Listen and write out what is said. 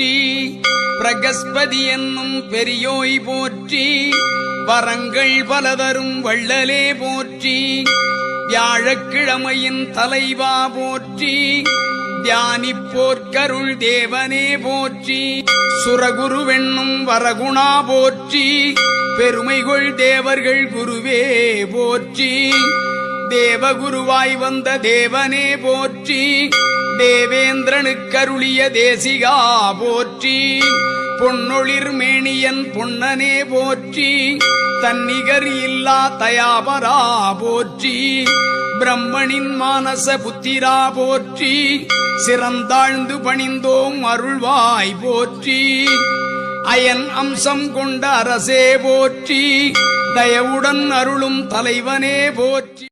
போற்றி. பிரகஸ்பதி என்னும் பெரியோய் போற்றி. வரங்கள் பலதரும் வள்ளலே போற்றி. வியாழக்கிழமையின் தலைவா போற்றி. தியானிப்போர்க்கருள் தேவனே போற்றி. சுரகுருவென்னும் வரகுணா போற்றி. பெருமைகொள் தேவர்கள் குருவே போற்றி. தேவகுருவாய் வந்த தேவனே போற்றி. தேவேந்திரனுக்கருளிய தேசிகா போற்றி. பொன்னொளிர் மேனியன் பொன்னனே போற்றி. தன்னிகர் இல்லா தயாபரா போற்றி. பிரம்மனின் மானச புத்திரா போற்றி. சிறந்தாழ்ந்து பணிந்தோம் அருள்வாய் போற்றி. அயன் அம்சம் கொண்ட அரசே போற்றி. தயவுடன் அருளும் தலைவனே போற்றி.